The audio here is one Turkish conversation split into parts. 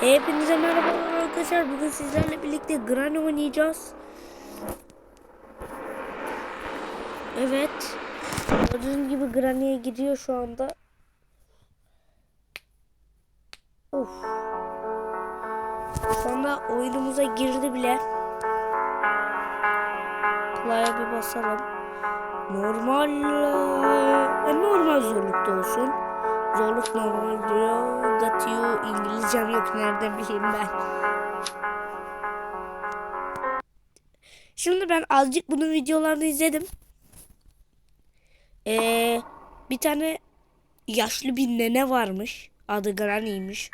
Hepinize merhaba arkadaşlar. Bugün sizlerle birlikte Granny oynayacağız. Evet. Gördüğünüz gibi Granny'e gidiyor şu anda. Of. Şu anda oyunumuza girdi bile. Play'a bir basalım. Normal e, normal zorlukta olsun. Zorluk normal diyor. Got you İngilizcem yok nereden bileyim ben. Şimdi ben azıcık bunun videolarını izledim. Ee, bir tane yaşlı bir nene varmış. Adı Granny'ymiş.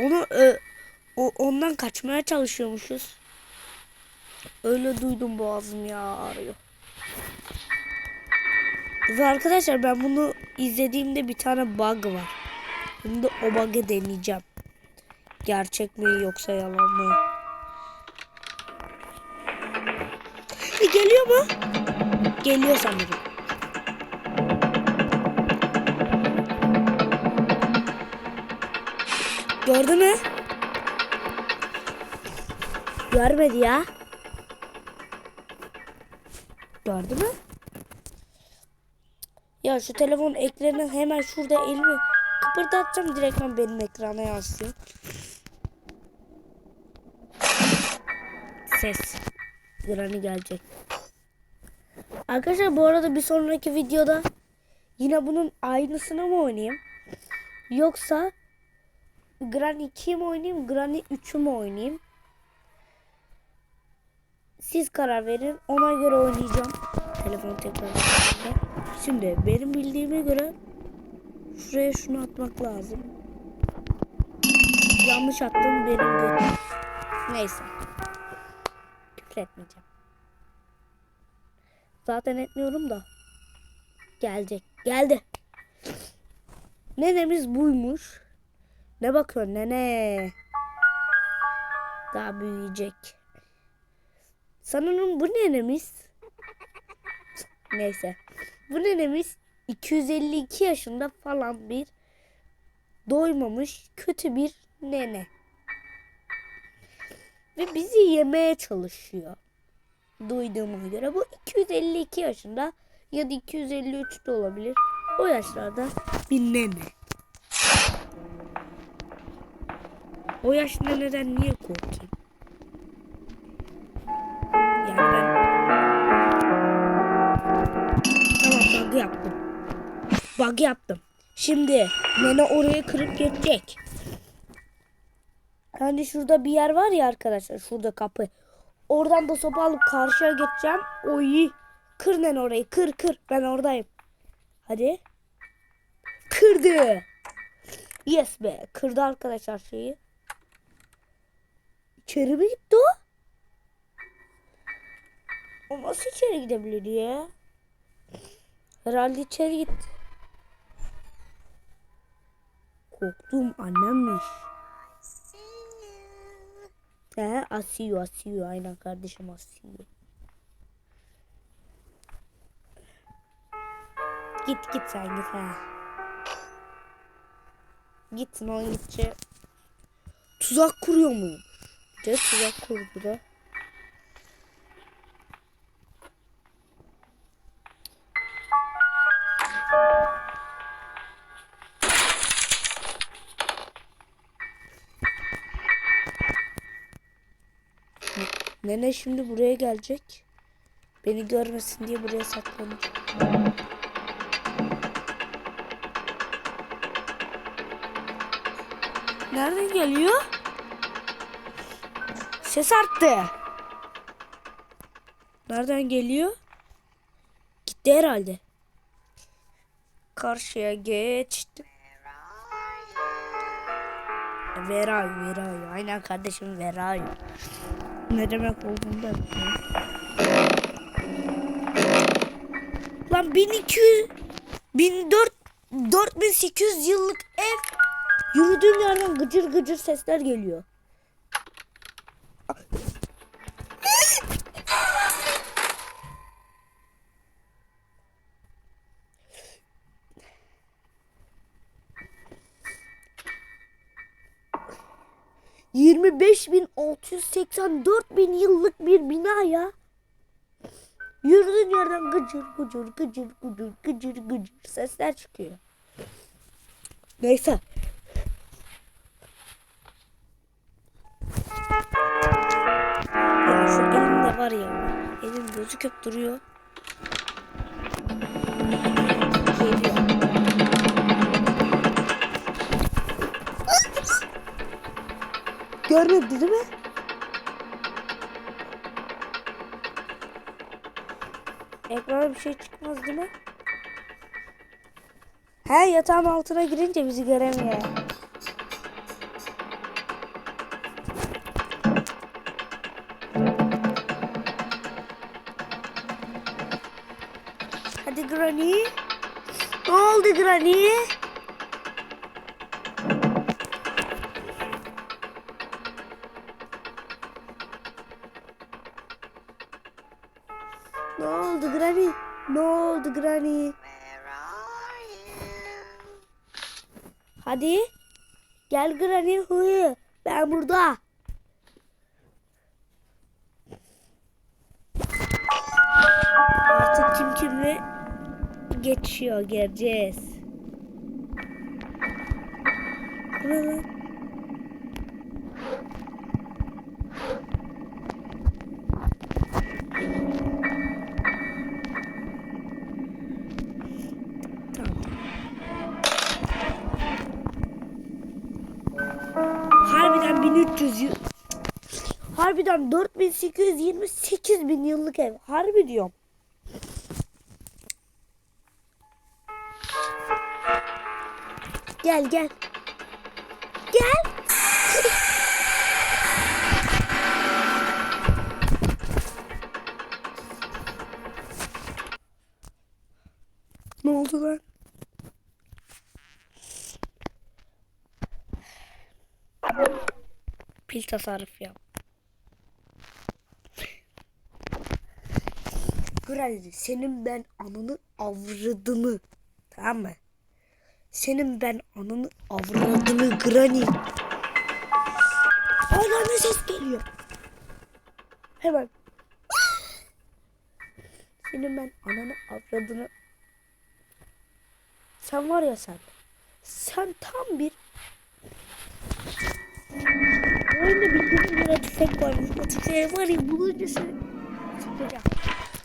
Onu e, o, ondan kaçmaya çalışıyormuşuz. Öyle duydum boğazım ya ağrıyor. Ve arkadaşlar ben bunu izlediğimde bir tane bug var. Şimdi o bug'ı deneyeceğim. Gerçek mi yoksa yalan mı? E, geliyor mu? Geliyor sanırım. Gördü mü? Görmedi ya. Gördü mü? Ya şu telefon ekranı hemen şurada elimi kıpırdatacağım direktmen benim ekrana yansıyor. Ses. Granny gelecek. Arkadaşlar bu arada bir sonraki videoda yine bunun aynısını mı oynayayım? Yoksa Granny 2'yi mi oynayayım? Granny 3'ü mü oynayayım? Siz karar verin. Ona göre oynayacağım. Telefonu tekrar. Şimdi benim bildiğime göre şuraya şunu atmak lazım. Yanlış attım benim götüm. Neyse. Küfür etmeyeceğim. Zaten etmiyorum da. Gelecek. Geldi. Nenemiz buymuş. Ne bakıyorsun nene? Daha büyüyecek. Sanırım bu nenemiz. Neyse. Bu nenemiz 252 yaşında falan bir doymamış kötü bir nene. Ve bizi yemeye çalışıyor. Duyduğuma göre bu 252 yaşında ya da 253 de olabilir. O yaşlarda bir nene. O yaşlı neneden niye korkayım? Bug yaptım. Şimdi nene oraya kırıp geçecek. Hani şurada bir yer var ya arkadaşlar. Şurada kapı. Oradan da sopa alıp karşıya geçeceğim. Oy. Kır nene orayı. Kır kır. Ben oradayım. Hadi. Kırdı. Yes be. Kırdı arkadaşlar şeyi. İçeri mi gitti o? O nasıl içeri gidebilir ya? Herhalde içeri gitti. Korktum annemmiş. He asıyor asıyor aynen kardeşim asıyor. Git git sen git ha. Gitsin o gitçe. Tuzak kuruyor mu? De tuzak kurdu da. Nene şimdi buraya gelecek. Beni görmesin diye buraya saklanacak. Nereden geliyor? Ses arttı. Nereden geliyor? Gitti herhalde. Karşıya geçtim. Veray, Veray. Aynen kardeşim Veray. Ne demek olduğunu da bilmiyorum. Lan 1200 1400 4800 yıllık ev yürüdüğüm yerden gıcır gıcır sesler geliyor. 25.684 bin yıllık bir bina ya. Yürüdüğün yerden gıcır gıcır gıcır gıcır gıcır gıcır sesler çıkıyor. Neyse. Ya şu elimde var ya. Elim gözüküp duruyor. Görmedi değil mi? Ekrana bir şey çıkmaz değil mi? He yatağın altına girince bizi göremiyor. Hadi Granny. Ne oldu Granny? Ne oldu Granny? Hadi. Gel Granny huyu. Ben burada. Artık kim kimle geçiyor göreceğiz. Bu? Harbiden 4828 bin yıllık ev. Harbi diyorum. Gel gel. Pil tasarruf yap. Granny senin ben ananı avradını. Tamam mı? Senin ben ananı avradını Granny. Hala ne ses geliyor? Hemen. Senin ben ananı avradını. Sen var ya sen. Sen tam bir Oyunda bildiğin bir tüfek varmış. O tüfeği var ya bulunca seni sıkacağım.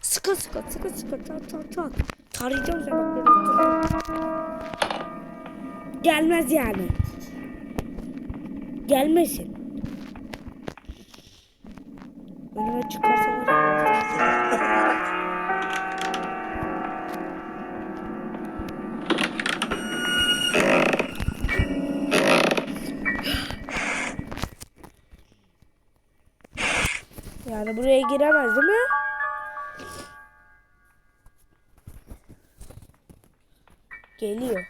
Sıkı sıkı sıkı sıkı çat çat çat. Tarayacağım seni bak oturacağım. Gelmez yani. Gelmesin. Önüme çıkarsa var giremez değil mi? Geliyor.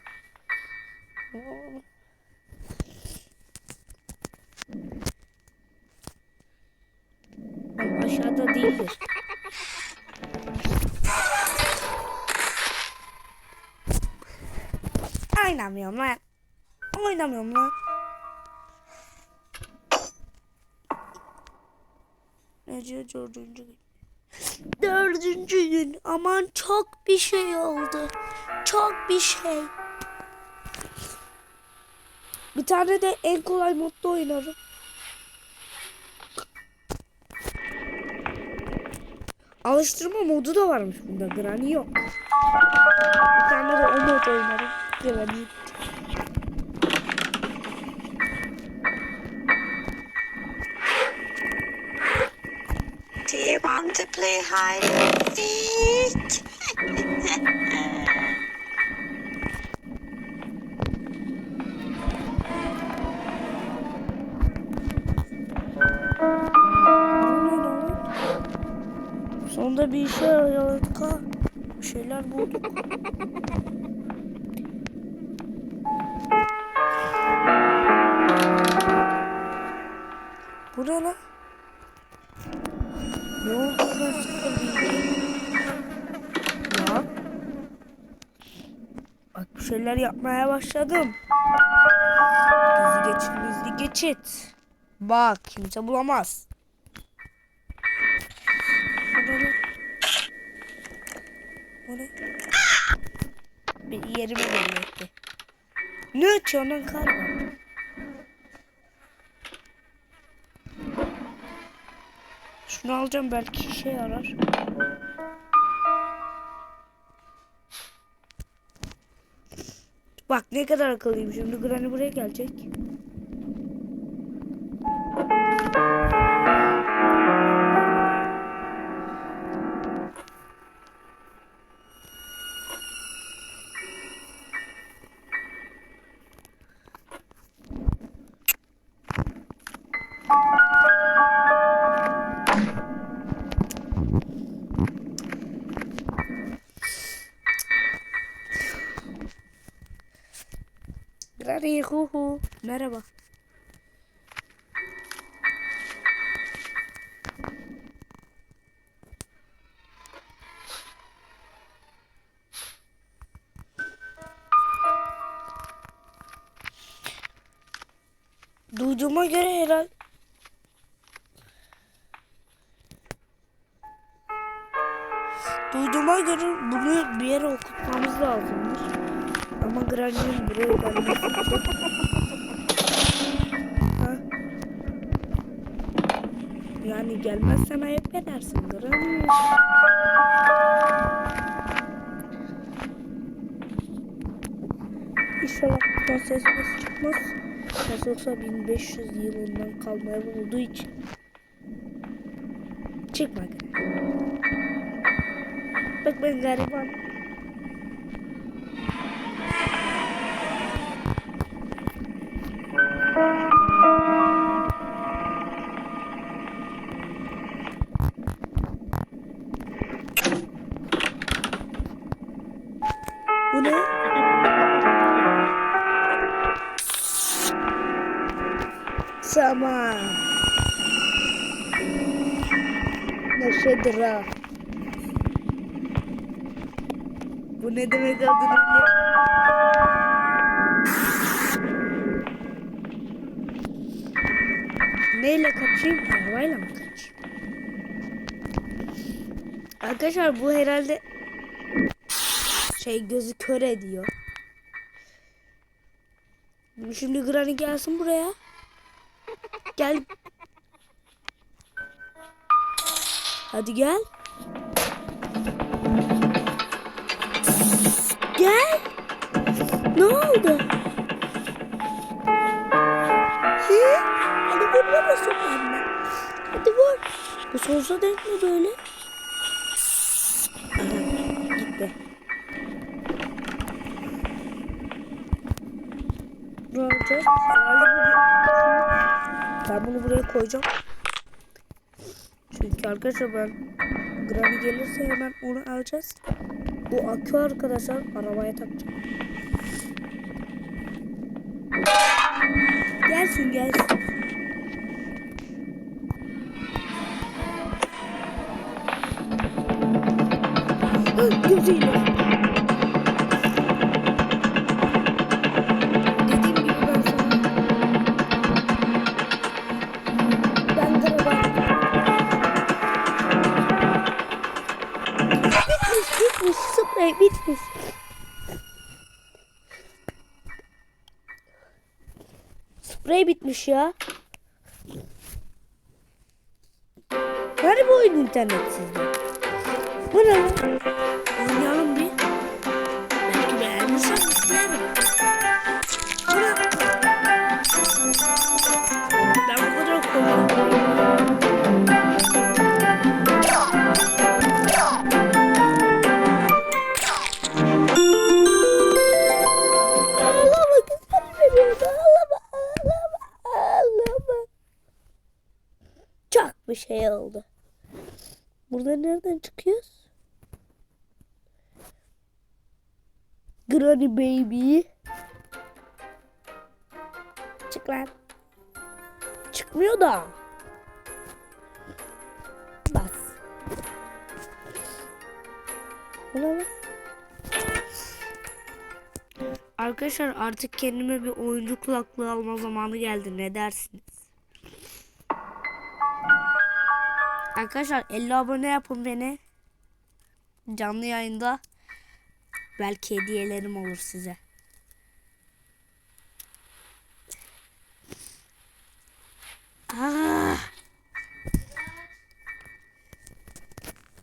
Ay, Aşağıda değildir. Oynamıyorum lan. Oynamıyorum lan. Nece dördüncü gün. Dördüncü gün. Aman çok bir şey oldu. Çok bir şey. Bir tane de en kolay modda oynarım. Alıştırma modu da varmış bunda. Granny yok. Bir tane de o mod oynarım. Granny. Play hide and seek? Sonunda bir işe yaradık ha. Bir şeyler bulduk. Bu ne lan? Ne oldu şeyler yapmaya başladım. Hızlı geçit, hızlı geçit. Bak kimse bulamaz. O ne? Bir yerimi belli etti. Ne ötüyor lan kar var. Şunu alacağım belki işe yarar. Bak ne kadar akıllıyım şimdi Granny buraya gelecek. Granny hu hu. Merhaba. Duyduğuma göre herhal Duyduğuma göre bunu bir yere okutmamız lazımmış. Ama Granny'nin buraya gelmesi? Yani gelmezsen ayıp edersin Granny. İnşallah buradan ses mes çıkmaz. Nasıl olsa 1500 yıl ondan kalmaya olduğu için. Çıkma Granny. Bak ben gariban. Bu ne demek biliyor Neyle kaçayım? Arabayla mı kaçayım? Arkadaşlar bu herhalde şey gözü kör ediyor. Şimdi Granny gelsin buraya. Gel. Hadi. Gel. Ne oldu? Hı? Hadi vur bana sokağımda. Hadi vur. Bu sonsuza denk mi böyle? Gitti. Ne olacak? Ben bunu buraya koyacağım. Çünkü arkadaşlar ben Granny gelirse hemen onu alacağız. Bu akü arkadaşlar arabaya takacağım. Gelsin gelsin. Gözüyle. Bitmiş ya. Nerede bu oyun internetsizde? Bu ne? Oynayalım bir şey oldu. Burada nereden çıkıyoruz? Granny baby. Çık lan. Çıkmıyor da. Bas. Bu ne lan? Arkadaşlar artık kendime bir oyuncu kulaklığı alma zamanı geldi. Ne dersiniz? Arkadaşlar 50 abone yapın beni. Canlı yayında. Belki hediyelerim olur size. Ah.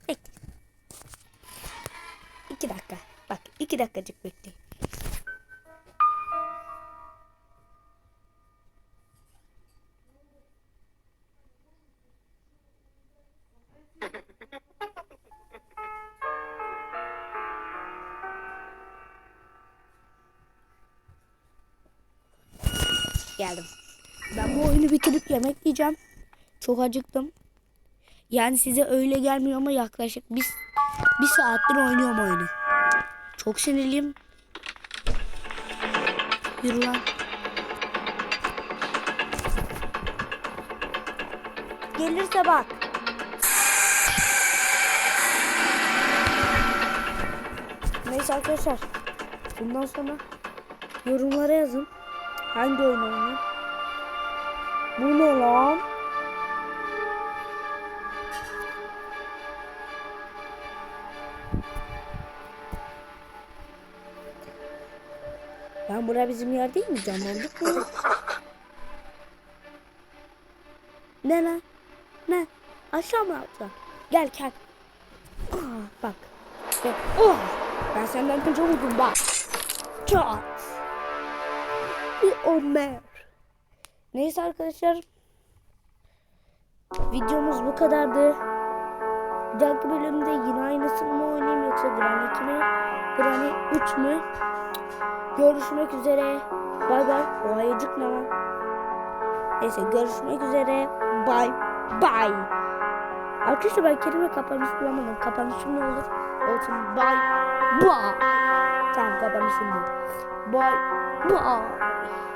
Bek. İki dakika. Bak iki dakikacık bekleyin. Geldim. Ben bu oyunu bitirip yemek yiyeceğim. Çok acıktım. Yani size öyle gelmiyor ama yaklaşık bir, bir saattir oynuyorum oyunu. Çok sinirliyim. Yürü lan. Gelirse bak. Neyse arkadaşlar. Bundan sonra yorumlara yazın. Hangi oyun oynayayım? Bu ne lan? Ben bura bizim yer değil mi? Canlandık mı? ne lan? Ne? Aşağı mı atla? Gel gel. Aa, bak. Bak. Oh! Ben senden önce vurdum bak. Çat. Bir Ömer. Neyse arkadaşlar. Videomuz bu kadardı. Bir dahaki bölümde yine aynısını mı oynayayım yoksa Granny 2 mi? Granny 3 mü? Görüşmek üzere. Bay bay. O ayıcık ne lan? Neyse görüşmek üzere. Bay bay. Arkadaşlar ben kelime kapanış bulamadım. Kapanışım ne olur? Olsun. Bay bay. Tamam kapanışım bu. Bay bay.